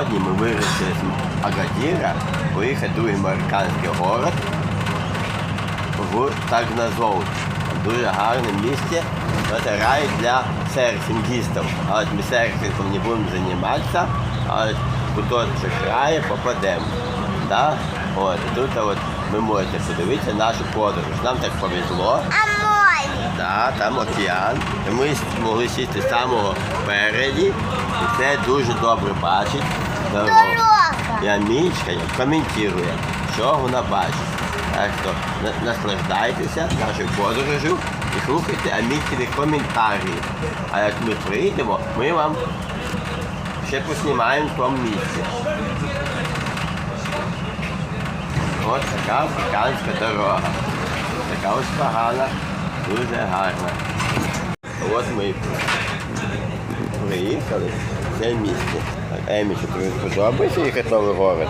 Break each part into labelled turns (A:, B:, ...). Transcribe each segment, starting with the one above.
A: Сьогодні ми вирішили з Агадіра поїхати в другий американський город в Тагназоут. Дуже гарне місце. Це рай для серфінгістів. Але ми серфінгом не будемо займатися, але куточок краю попадемо. Да? От, тут от, ви можете подивитися нашу подорож. Нам так повезло.
B: А.
A: Да, там океан. Ми могли сісти з самого переді. І це дуже добре бачить.
B: Дорога.
A: І Амічка коментує, що вона бачить. Так що наслаждайтеся нашою подорожю і слухайте Амічкини коментарі. А як ми прийдемо, ми вам ще поснімаємо в тому місці. Ось така африканська дорога. Така ось погана, дуже гарна. От ми приїхали в це місце. Так, Емі, що тобі подобається їхати в новий город?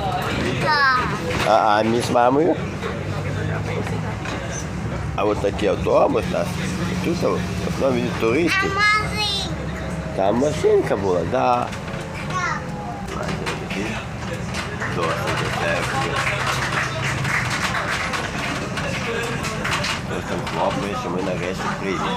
B: Так.
A: А Амі з мамою? А от такий автобус у нас. І Тут в основному від
B: А
A: туристів.
B: магазин.
A: Там машинка була, да.
B: Так.
A: Бачите, такі досить дешеві. Хтось там хлопає, що ми нарешті приїхали.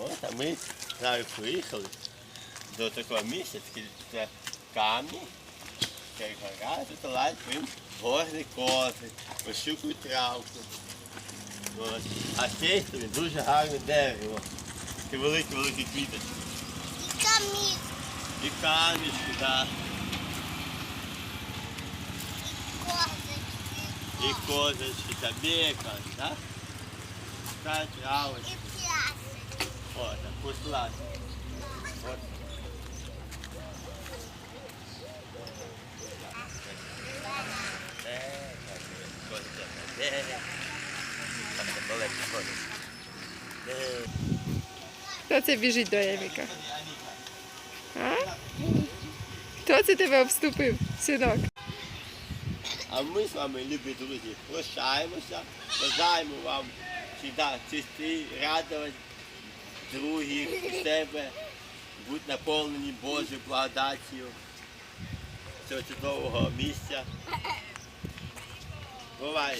A: От, а ми зараз приїхали до такого місця, такі це камні, це гора, тут лазять прям горні кози, вишукують травку. От. А з цієї сторони дуже гарне дерево. Такі великі-великі квіточки.
B: І камінь.
A: І камішки, так.
B: Козочки.
A: І козочки, та бека, так? Та травочки.
B: І плясик.
A: О, так послати. От.
C: Хто це біжить до Еміка? А? Хто це тебе обступив, синок?
A: А ми з вами, любі друзі, прощаємося, бажаємо вам завжди чистий, радувати других, себе, бути наповнені Божою благодаттю цього чудового місця. Бувай!